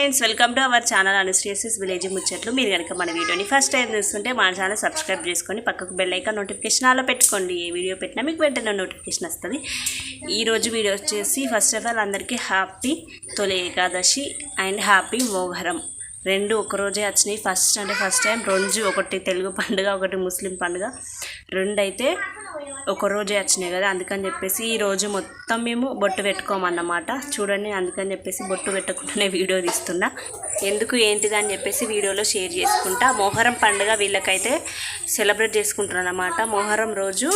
Friends welcome to our channel అనుశ్రీయసిస్ village ముచ్చట్లు. మీరు కనుక మన వీడియోని ఫస్ట్ టైం చూస్తుంటే మన ఛానల్ సబ్స్క్రైబ్ చేసుకొని పక్కకు బెల్ ఐకాన్ నోటిఫికేషన్ అలా పెట్టుకోండి. ఏ వీడియో పెట్టినా మీకు వెంటనే నోటిఫికేషన్ వస్తుంది. ఈరోజు వీడియో వచ్చేసి ఫస్ట్ ఆఫ్ ఆల్ అందరికీ హ్యాపీ తొలి ఏకాదశి అండ్ హ్యాపీ మోహరం. రెండు ఒక రోజే వచ్చినాయి. ఫస్ట్ అంటే ఫస్ట్ టైం రోజు ఒకటి తెలుగు పండుగ ఒకటి ముస్లిం పండుగ. రెండు అయితే ఒక రోజే వచ్చినాయి కదా అందుకని చెప్పేసి ఈ రోజు మొత్తం మేము బొట్టు పెట్టుకోమన్నమాట. చూడండి అందుకని చెప్పేసి బొట్టు పెట్టకుండానే వీడియో తీస్తున్నా. ఎందుకు ఏంటిది అని చెప్పేసి వీడియోలో షేర్ చేసుకుంటా. మొహరం పండుగ వీళ్ళకైతే సెలబ్రేట్ చేసుకుంటారు అన్నమాట మొహరం రోజు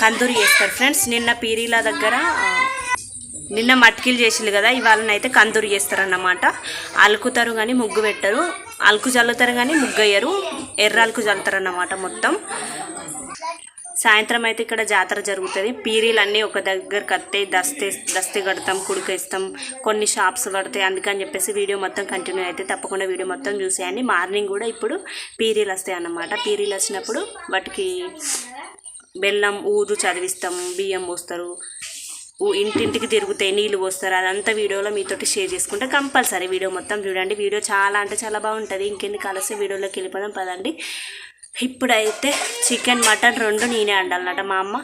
కందూరి చేస్తారు. ఫ్రెండ్స్ నిన్న పీరీల దగ్గర నిన్న మట్కిలు చేసిల్లు కదా ఇవాళనైతే కందూరు చేస్తారన్నమాట. అలుకుతారు కానీ ముగ్గు పెట్టరు. అలుకు చల్లుతారు కానీ ముగ్గు అయ్యరు ఎర్ర అలుకు చల్లుతారన్నమాట మొత్తం. సాయంత్రం అయితే ఇక్కడ జాతర జరుగుతుంది. పీరీలు అన్నీ ఒక దగ్గర కత్తే దస్తే దస్తే కడతాం కుడికేస్తాం. కొన్ని షాప్స్ పడతాయి అందుకని చెప్పేసి వీడియో మొత్తం కంటిన్యూ అయితే తప్పకుండా వీడియో మొత్తం చూసేయండి. మార్నింగ్ కూడా ఇప్పుడు పీరీలు వస్తాయి అన్నమాట. పీరీలు వచ్చినప్పుడు వాటికి బెల్లం ఊదు చదివిస్తాం బియ్యం పోస్తారు. ఇంటింటికి తిరుగుతాయి నీళ్ళు పోస్తారు. అదంతా వీడియోలో మీతోటి షేర్ చేసుకుంటే. కంపల్సరీ వీడియో మొత్తం చూడండి. వీడియో చాలా అంటే చాలా బాగుంటుంది. ఇంకెన్ని కలిసి వీడియోలోకి వెళ్ళిపోదాం. పదండి. ఇప్పుడైతే చికెన్ మటన్ రెండు నేనే వండాలన్నట మా అమ్మ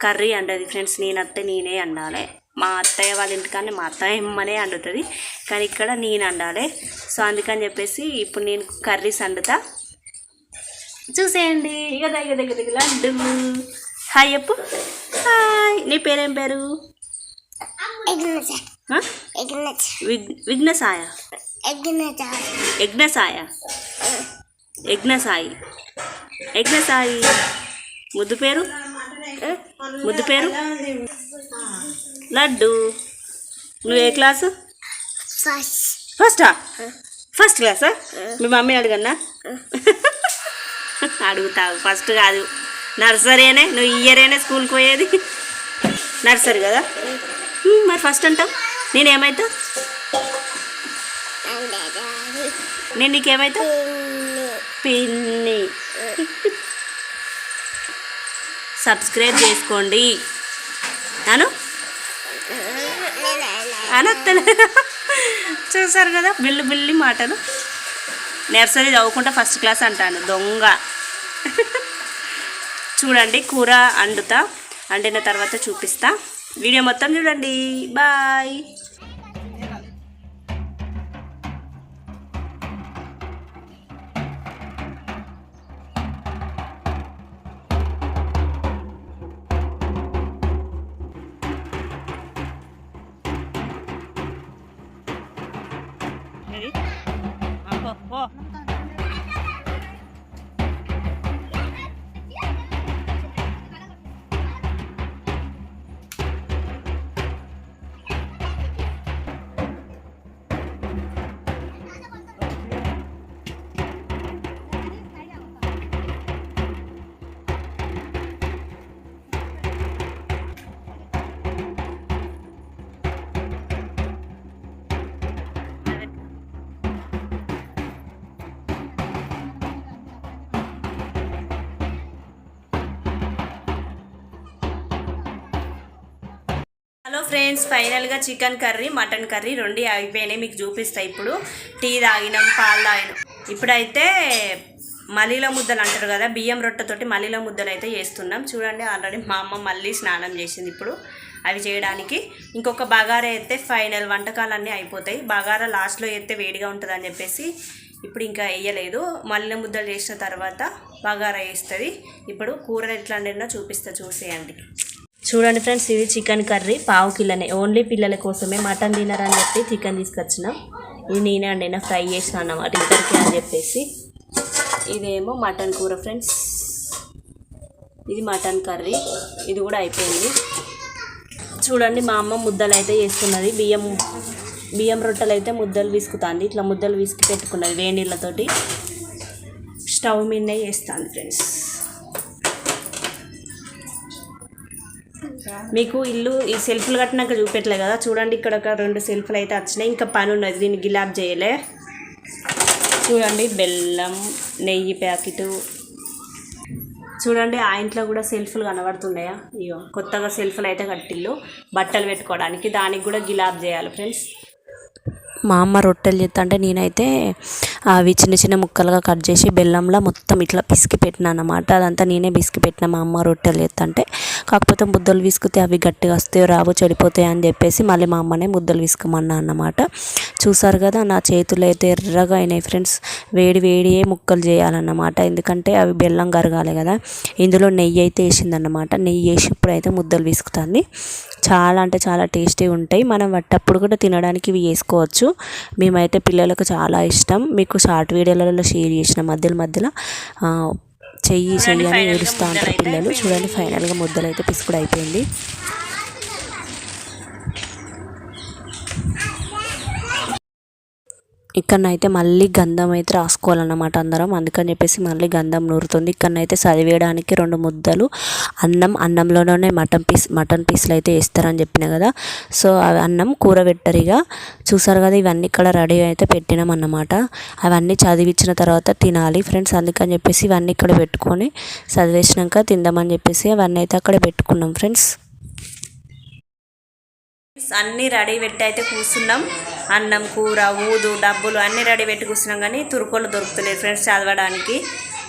కర్రీ వండది ఫ్రెండ్స్. నేనత్తే నేనే వండాలి మా అత్తయ్య వాళ్ళ ఇంటికాన్ని మా అత్తయ్య అమ్మనే వండుతుంది కానీ ఇక్కడ నేను వండాలి సో అందుకని చెప్పేసి ఇప్పుడు నేను కర్రీస్ వండుతా చూసేయండి. ఇక దగ్గర దగ్గర దగ్గర లడ్డు హాయ్ అప్పు హాయ్. నీ పేరేం పేరు? విఘ్నసాయ. యజ్ఞసాయ. యజ్ఞసాయి. యజ్ఞసాయి. ముద్దు పేరు? ముద్దు పేరు? లడ్డు. నువ్వు ఏ క్లాసు? ఫస్ట్. ఫస్టా? క్లాసా? మీ మమ్మీ అడగన్నా? అడుగుతావు. ఫస్ట్ కాదు. నర్సరీనే నువ్వు ఇయరేనే స్కూల్కి పోయేది? నర్సరీ కదా? మరి ఫస్ట్ అంటావు? నేనేమైతా నేను నీకేమైతా పిన్ని. సబ్స్క్రైబ్ చేసుకోండి. అను? అనొత్తలే. చూసారు కదా బిల్లు బిల్లి మాటలు. నర్సరీ చదువుకుంటా ఫస్ట్ క్లాస్ అంటాను దొంగ. చూడండి కూర అండుతా వండిన తర్వాత చూపిస్తా. వీడియో మొత్తం చూడండి బాయ్ హలో ఫ్రెండ్స్ ఫైనల్గా చికెన్ కర్రీ మటన్ కర్రీ రెండు అయిపోయినాయి. మీకు చూపిస్తా ఇప్పుడు. టీ తాగినాం పాలు తాగినాం. ఇప్పుడైతే మల్లీల ముద్దలు అంటారు కదా బియ్యం రొట్టెతోటి మల్లీల ముద్దలు అయితే చేస్తున్నాం. చూడండి ఆల్రెడీ మా అమ్మ మళ్ళీ స్నానం చేసింది ఇప్పుడు అవి చేయడానికి. ఇంకొక బగారా అయితే ఫైనల్ వంటకాలన్నీ అయిపోతాయి. బగారా లాస్ట్లో అయితే వేడిగా ఉంటుంది అని చెప్పేసి ఇప్పుడు ఇంకా వేయలేదు. మల్లె ముద్దలు చేసిన తర్వాత బగారా వేస్తుంది. ఇప్పుడు కూర ఎట్లా వండినో చూపిస్తా చూసేయండి. చూడండి ఫ్రెండ్స్ ఇది చికెన్ కర్రీ. పావు కిలోనే. ఓన్లీ పిల్లల కోసమే మటన్ తినరని చెప్పి చికెన్ తీసుకొచ్చినాం. ఇది నేనే అండి ఫ్రై చేసిన అన్నమాట ఇద్దరికి అని చెప్పేసి. ఇదేమో మటన్ కూర ఫ్రెండ్స్. ఇది మటన్ కర్రీ. ఇది కూడా అయిపోయింది. చూడండి మా అమ్మ ముద్దలు అయితే చేస్తున్నది. బియ్యం బియ్యం రొట్టెలు అయితే ముద్దలు విసుకుతుంది. ఇట్లా ముద్దలు విసికి పెట్టుకున్నది వేడి నీళ్ళతోటి. స్టవ్ మీదనే చేస్తాను ఫ్రెండ్స్. మీకు ఇల్లు ఈ సెల్ఫ్లు కట్టినాక చూపెట్టలే కదా. చూడండి ఇక్కడ ఒక రెండు సెల్ఫ్లు అయితే వచ్చినాయి. ఇంకా పని ఉన్నది. దీన్ని గిలాబ్ చేయలే. చూడండి బెల్లం నెయ్యి ప్యాకెట్. చూడండి ఆ ఇంట్లో కూడా సెల్ఫ్లు కనబడుతున్నాయా? ఇయో కొత్తగా సెల్ఫ్లు అయితే కట్టిల్లు. బట్టలు పెట్టుకోవడానికి దానికి కూడా గిలాబ్ చేయాలి ఫ్రెండ్స్. మా అమ్మ రొట్టెలు చేస్తా అంటే నేనైతే అవి చిన్న చిన్న ముక్కలుగా కట్ చేసి బెల్లంలో మొత్తం ఇట్లా పిసికి పెట్టినా అన్నమాట. అదంతా నేనే పిసికి పెట్టిన మా అమ్మ రొట్టెలు చేస్తా అంటే కాకపోతే ముద్దలు విసుకుతే అవి గట్టిగా వస్తాయో రావో చెడిపోతాయి అని చెప్పేసి మళ్ళీ మా అమ్మనే ముద్దలు విసుకమన్నా అన్నమాట. చూసారు కదా నా చేతులు అయితే ఎర్రగా అయినాయి ఫ్రెండ్స్. వేడి వేడియే ముక్కలు చేయాలన్నమాట. ఎందుకంటే అవి బెల్లం కరగాలి కదా. ఇందులో నెయ్యి అయితే వేసిందన్నమాట. నెయ్యి వేసి ఇప్పుడైతే ముద్దలు విసుకుతుంది. చాలా అంటే చాలా టేస్టీ ఉంటాయి. మనం వట్టప్పుడు కూడా తినడానికి ఇవి వేసుకోవచ్చు. మేమైతే పిల్లలకు చాలా ఇష్టం. మీకు షార్ట్ వీడియోలలో షేర్ చేసిన మధ్యలో మధ్యలో చెయ్యి చెయ్యి అని ఏడుస్తూ ఉంటారు పిల్లలు. చూడండి ఫైనల్గా ముద్దలు అయితే పిసుకుడు అయిపోయింది ఇక్కడనైతే మళ్ళీ గంధం అయితే రాసుకోవాలన్నమాట అందరం. అందుకని చెప్పేసి మళ్ళీ గంధం నూరుతుంది. ఇక్కడనైతే చదివేయడానికి రెండు ముద్దలు. అన్నం అన్నంలోనే మటన్ పీస్ మటన్ పీస్లు అయితే వేస్తారని చెప్పిన కదా. సో అన్నం కూర పెట్టరిగా చూసారు కదా ఇవన్నీ ఇక్కడ రెడీ అయితే పెట్టినాం అన్నమాట అవన్నీ చదివించిన తర్వాత తినాలి ఫ్రెండ్స్. అందుకని చెప్పేసి ఇవన్నీ ఇక్కడ పెట్టుకొని చదివేసినాక తిందామని చెప్పేసి అవన్నీ అయితే అక్కడ పెట్టుకున్నాం ఫ్రెండ్స్. అన్నీ రెడీ పెట్టి అయితే కూర్చున్నాం. అన్నం కూర ఊదు డబ్బులు అన్నీ రెడీ పెట్టి కూర్చున్నాం కానీ తురుకోళ్ళు దొరుకుతలేదు. ఫ్రెండ్స్ చదవడానికి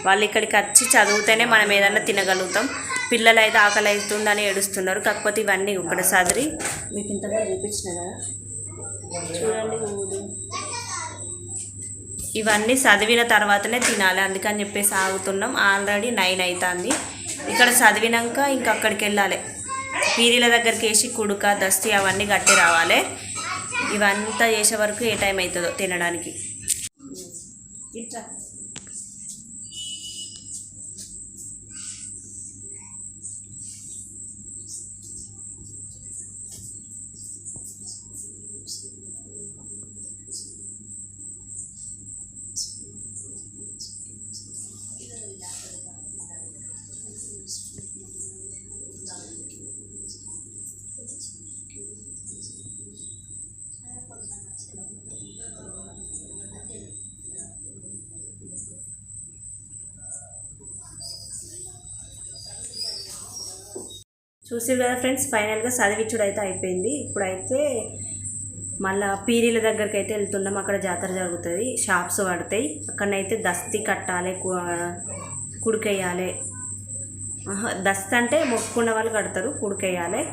వాళ్ళు ఇక్కడికి వచ్చి చదివితేనే మనం ఏదన్నా తినగలుగుతాం. పిల్లలు అయితే ఆకలి అవుతుందని ఏడుస్తున్నారు. కాకపోతే ఇవన్నీ ఇక్కడ చదివి మీకు ఇంతగా చూపించిన కదా? చూడండి ఊదు. ఇవన్నీ చదివిన తర్వాతనే తినాలి. అందుకని చెప్పేసి ఆగుతున్నాం. ఆల్రెడీ నైన్ అవుతుంది ఇక్కడ చదివినాక ఇంకా అక్కడికి వెళ్ళాలి. పీరీల దగ్గరికి వేసి కుడుక దస్తి అవన్నీ కట్టి రావాలి. ఇవంతా చేసే వరకు ఏ టైం అవుతుందో తినడానికి. చూసి కదా ఫ్రెండ్స్ ఫైనల్గా చదివించుడు అయితే అయిపోయింది. ఇప్పుడైతే మళ్ళా పీరీల దగ్గరికి అయితే వెళ్తున్నాం. అక్కడ జాతర జరుగుతుంది. షాప్స్ పడతాయి. అక్కడనైతే దస్తి కట్టాలి కుడికేయాలి. దస్తి అంటే మొక్కుకున్న వాళ్ళు కడతారు కుడికేయాలి.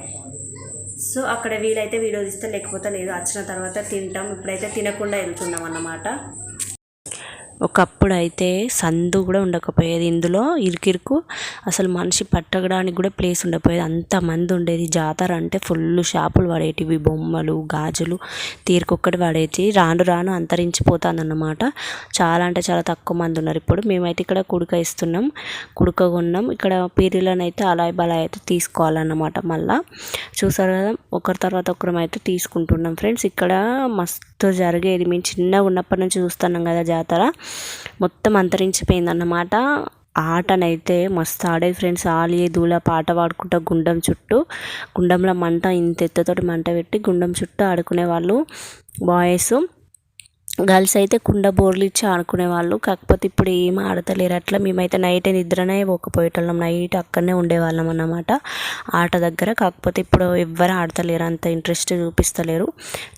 సో అక్కడ వీలైతే వీడియో తీస్తే లేకపోతే లేదు. వచ్చిన తర్వాత తింటాం. ఇప్పుడైతే తినకుండా వెళ్తున్నాం అన్నమాట. ఒకప్పుడు అయితే సందు కూడా ఉండకపోయేది. ఇందులో ఇరుకిరుకు అసలు మనిషి పట్టడానికి కూడా ప్లేస్ ఉండకపోయేది. అంతమంది ఉండేది. జాతర అంటే ఫుల్ షాపులు పడేటివి. బొమ్మలు గాజులు తీరుకొక్కటి పడేది రాను రాను అంతరించిపోతుంది అన్నమాట చాలా అంటే చాలా తక్కువ మంది ఉన్నారు. ఇప్పుడు మేమైతే ఇక్కడ కుడుక ఇస్తున్నాం. కుడుక కొన్నాం. ఇక్కడ పీరీలను అయితే అలాయ్ బలాయ్ అయితే తీసుకోవాలన్నమాట మళ్ళా. చూసారు కదా ఒకరి తర్వాత ఒకరం అయితే తీసుకుంటున్నాం. ఫ్రెండ్స్ ఇక్కడ మస్తు జరిగేది. మేము చిన్నగా ఉన్నప్పటి నుంచి చూస్తున్నాం కదా జాతర. మొత్తం అంతరించిపోయిందన్నమాట. ఆటనైతే మస్తు ఆడేది ఫ్రెండ్స్. ఆలి దూల పాట పాడుకుంటా గుండం చుట్టూ. గుండంలో మంట ఇంత ఎత్తుతోటి మంట పెట్టి గుండం చుట్టూ ఆడుకునే వాళ్ళు బాయ్స్. గర్ల్స్ అయితే కుండ బోర్లు ఇచ్చి ఆడుకునేవాళ్ళు కాకపోతే ఇప్పుడు ఏం ఆడతలేరు. అట్లా మేమైతే నైట్ నిద్రనే పోకపోయేటోళ్ళం. నైట్ అక్కడనే ఉండేవాళ్ళం అన్నమాట. ఆట దగ్గర. కాకపోతే ఇప్పుడు ఎవ్వరు ఆడతలేరు. అంత ఇంట్రెస్ట్ చూపిస్తలేరు.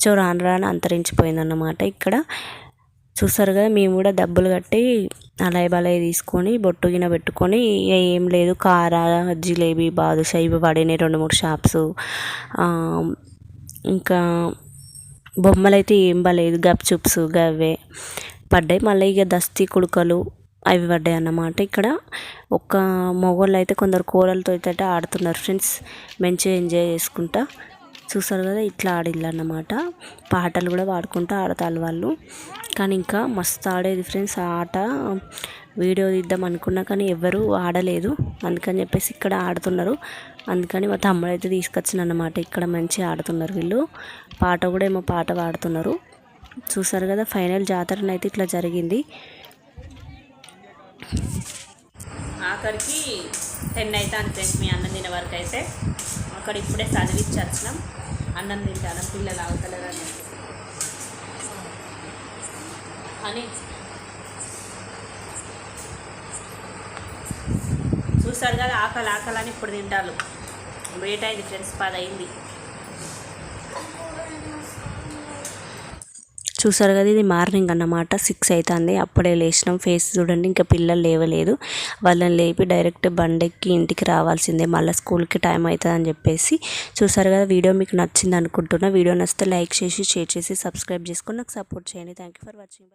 సో రాను రాను అంతరించిపోయిందన్నమాట ఇక్కడ. చూస్తారు కదా మేము కూడా డబ్బులు కట్టి అలాయ బలాయ తీసుకొని బొట్టు గిన పెట్టుకొని ఇక ఏం లేదు కార జిలేబీ బాదుషా ఇవి పడినాయి రెండు మూడు షాప్స్. ఇంకా బొమ్మలు అయితే ఏం బాలేదు గప్ చూప్స్ గవే పడ్డాయి మళ్ళీ ఇక దస్తీ కుడుకలు అవి పడ్డాయి అన్నమాట. ఇక్కడ ఒక మొగోళ్ళు అయితే కొందరు కూరలతో అయితే ఆడుతున్నారు ఫ్రెండ్స్. మంచిగా ఎంజాయ్ చేసుకుంటా. చూసారు కదా ఇట్లా ఆడిల్లు అన్నమాట. పాటలు కూడా పాడుకుంటూ ఆడతారు వాళ్ళు. కానీ ఇంకా మస్తు ఆడేది ఫ్రెండ్స్ ఆ ఆట. వీడియో తీద్దాం అనుకున్నా కానీ ఎవరు ఆడలేదు. అందుకని చెప్పేసి ఇక్కడ ఆడుతున్నారు. అందుకని మా తమ్ముడు అయితే తీసుకొచ్చిన అన్నమాట ఇక్కడ మంచిగా ఆడుతున్నారు వీళ్ళు. పాట కూడా ఏమో పాట పాడుతున్నారు. చూసారు కదా ఫైనల్ జాతరనైతే అయితే ఇట్లా జరిగింది. ఆఖరికి టెన్ అయితే అంతే మీ అన్న తినే వరకు అయితే అక్కడ ఇప్పుడే చదివించి వచ్చినాం అన్నం తింటాను పిల్లలు ఆగుతలేరని అని. చూసారు కదా ఆకలి ఆకలి అని ఇప్పుడు తింటారు. లేట్ అయింది ఫ్రెండ్స్ పది అయింది చూసారు కదా ఇది మార్నింగ్ అన్నమాట. సిక్స్ అవుతుంది అప్పుడే లేచినాం. ఫేస్ చూడండి ఇంకా పిల్లలు లేవలేదు. వాళ్ళని లేపి డైరెక్ట్ బండెక్కి ఇంటికి రావాల్సిందే. మళ్ళీ స్కూల్కి టైం అవుతుంది అని చెప్పేసి చూసారు కదా వీడియో మీకు నచ్చింది అనుకుంటున్నా. వీడియో నచ్చితే లైక్ చేసి షేర్ చేసి సబ్స్క్రైబ్ చేసుకొని నాకు సపోర్ట్ చేయండి. Thank you for watching.